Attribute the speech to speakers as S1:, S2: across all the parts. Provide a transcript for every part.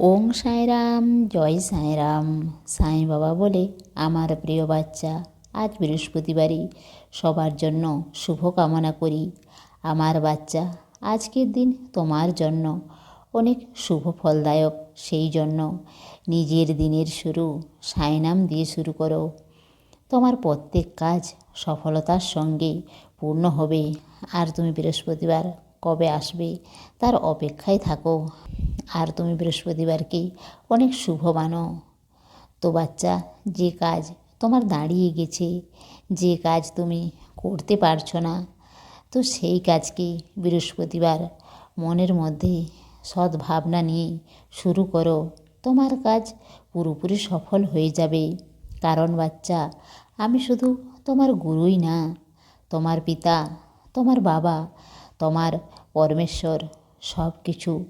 S1: ওং সাঁয়রাম জয় সাঁয়রাম সাঁই বাবা বলে আমার প্রিয় বাচ্চা, আজ বৃহস্পতিবারই সবার জন্য শুভ কামনা করি। আমার বাচ্চা, আজকের দিন তোমার জন্য অনেক শুভ ফলদায়ক, সেই জন্য নিজের দিনের শুরু সাঁয়নাম দিয়ে শুরু করো। তোমার প্রত্যেক কাজ সফলতার সঙ্গে পূর্ণ হবে। আর তুমি বৃহস্পতিবার কবে আসবে? তার অপেক্ষায় থাকো। আর তুমি বৃহস্পতিবারকে অনেক শুভ মানো। তো বাচ্চা, যে কাজ তোমার দাঁড়িয়ে গেছে, যে কাজ তুমি করতে পারছ না, তো সেই কাজকে বৃহস্পতিবার মনের মধ্যে সদ্ভাবনা নিয়ে শুরু করো। তোমার কাজ পুরোপুরি সফল হয়ে যাবে। কারণ বাচ্চা, আমি শুধু তোমার গুরুই না। তোমার পিতা, তোমার বাবা তোমার পরমেশ্বর সব কিছু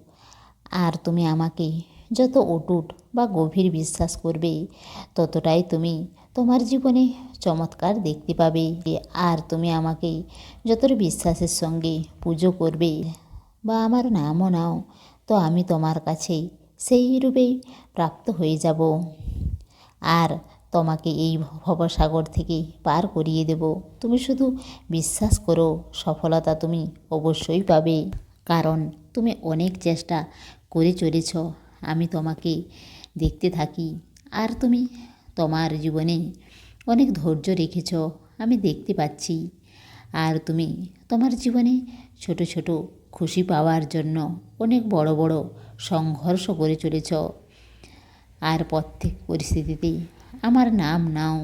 S1: আর তুমি আমাকে যত অটুট বা গভীর বিশ্বাস করবে, ততটাই তুমি তোমার জীবনে চমৎকার দেখতে পাবে। আর তুমি আমাকে যতটা বিশ্বাসের সঙ্গে পুজো করবে বা আমার নামও নাও, তো আমি তোমার কাছে সেই রূপেই প্রাপ্ত হয়ে যাব। আর তোমাকে এই ভবসাগর থেকে পার করিয়ে দেব। তুমি শুধু বিশ্বাস করো, সফলতা তুমি অবশ্যই পাবে। কারণ তুমি অনেক চেষ্টা করে চলেছ, আমি তোমাকে দেখতে থাকি। আর তুমি তোমার জীবনে অনেক ধৈর্য রেখেছ, আমি দেখতে পাচ্ছি। আর তুমি তোমার জীবনে ছোট ছোট খুশি পাওয়ার জন্য অনেক বড় বড় সংঘর্ষ করে চলেছ। আর প্রত্যেক পরিস্থিতিতে আমার নাম নাও।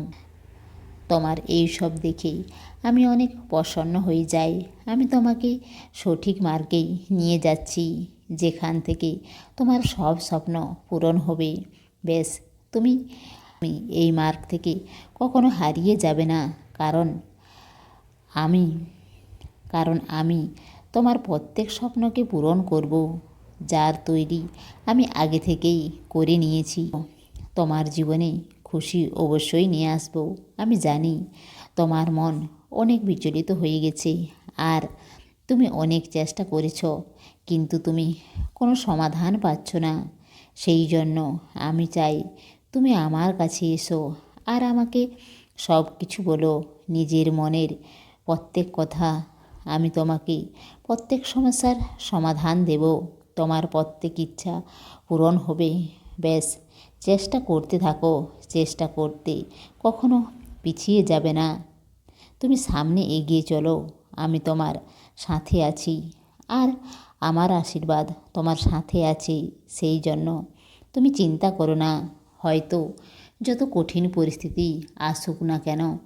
S1: তোমার এই সব দেখেই আমি অনেক প্রসন্ন হয়ে যাই। আমি তোমাকে সঠিক মার্গেই নিয়ে যাচ্ছি, যেখান থেকে তোমার সব স্বপ্ন পূরণ হবে। বেশ, তুমি এই মার্গ থেকে কখনো হারিয়ে যাবে না, কারণ আমি কারণ আমি তোমার প্রত্যেক স্বপ্নকে পূরণ করব, যার তৈরি আমি আগে থেকেই করে নিয়েছি। তোমার জীবনে খুশি অবশ্যই নিয়ে আসব। আমি জানি তোমার মন অনেক বিচলিত হয়ে গেছে। আর তুমি অনেক চেষ্টা করেছ, কিন্তু তুমি কোনো সমাধান পাচ্ছ না। সেই জন্য আমি চাই তুমি আমার কাছে এসো আর আমাকে সব কিছু বলো। নিজের মনের প্রত্যেক কথা আমি তোমাকে প্রত্যেক সমস্যার সমাধান দেব। তোমার প্রত্যেক ইচ্ছা পূরণ হবে। বেশ চেষ্টা করতে থাকো, চেষ্টা করতে। কখনো পিছিয়ে যাবে না। তুমি সামনে এগিয়ে চলো, আমি তোমার সাথে আছি। আর আমার আশীর্বাদ তোমার সাথে আছে সেই জন্য। তুমি চিন্তা করো না, হয়তো যত কঠিন পরিস্থিতি আসুক না কেন,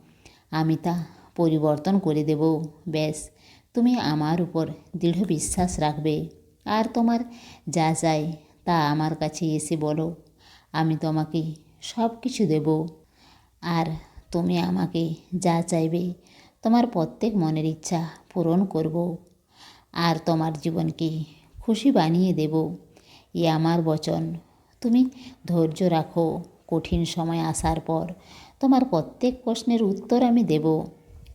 S1: আমি তা পরিবর্তন করে দেব। ব্যাস, তুমি আমার উপর দৃঢ় বিশ্বাস রাখবে। আর তোমার যা চাই তা আমার কাছে এসে বলো। আমি তোমাকে সব কিছু দেব। আর তুমি আমাকে যা চাইবে, তোমার প্রত্যেক মনের ইচ্ছা পূরণ করব। আর তোমার জীবনকে খুশি বানিয়ে দেব। এ আমার বচন। তুমি ধৈর্য রাখো। কঠিন সময় আসার পর তোমার প্রত্যেক প্রশ্নের উত্তর আমি দেব।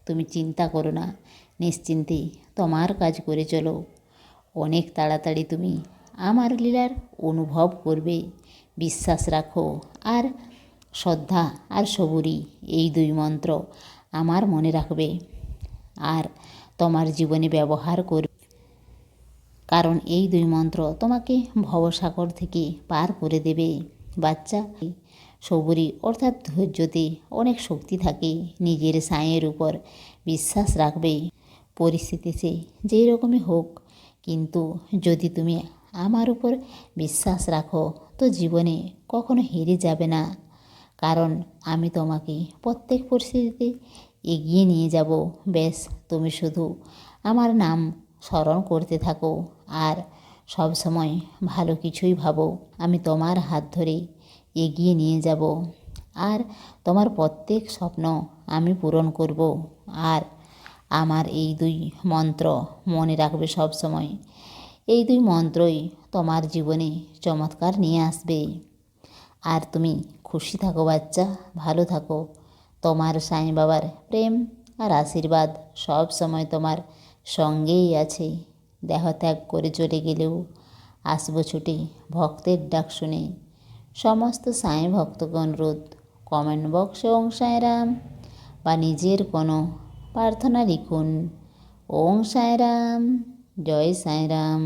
S1: তুমি চিন্তা করো না। নিশ্চিন্তে তোমার কাজ করে চলো। অনেক তাড়াতাড়ি তুমি আমার লীলার অনুভব করবে। বিশ্বাস রাখো আর শ্রদ্ধা আর সবুরি এই দুই মন্ত্র আমার মনে রাখবে। আর তোমার জীবনে ব্যবহার করবে। কারণ এই দুই মন্ত্র তোমাকে ভবসাগর থেকে পার করে দেবে। বাচ্চা সবুরি অর্থাৎ ধৈর্যতে অনেক শক্তি থাকে। নিজের সাঁয়ের উপর বিশ্বাস রাখবে। পরিস্থিতিতে যেই রকমই হোক, কিন্তু যদি তুমি আমার উপর বিশ্বাস রাখো, তো জীবনে কখনো হেরে যাবে না। কারণ আমি তোমাকে প্রত্যেক পরিস্থিতিতে এগিয়ে নিয়ে যাব। বেশ, তুমি শুধু আমার নাম স্মরণ করতে থাকো আর সব সময় ভালো কিছুই ভাবো। আমি তোমার হাত ধরে এগিয়ে নিয়ে যাব আর তোমার প্রত্যেক স্বপ্ন আমি পূরণ করব আর আমার এই দুই মন্ত্র মনে রাখবে সব সময়। এই দুই মন্ত্রই তোমার জীবনে চমৎকার নিয়ে আসবে। আর তুমি খুশি থাকো বাচ্চা, ভালো থাকো। তোমার সাঁই বাবার প্রেম আর আশীর্বাদ সব সময় তোমার সঙ্গেই আছে। দেহত্যাগ করে চলে গেলেও আসব ছুটে ভক্তের ডাক শুনে। সমস্ত সাঁই ভক্তগণ রোধ কমেন্ট বক্সে ওং সাঁয়রাম বা নিজের কোনো প্রার্থনা লিখুন। ওং সাঁয়রাম জয় সাঁয়রাম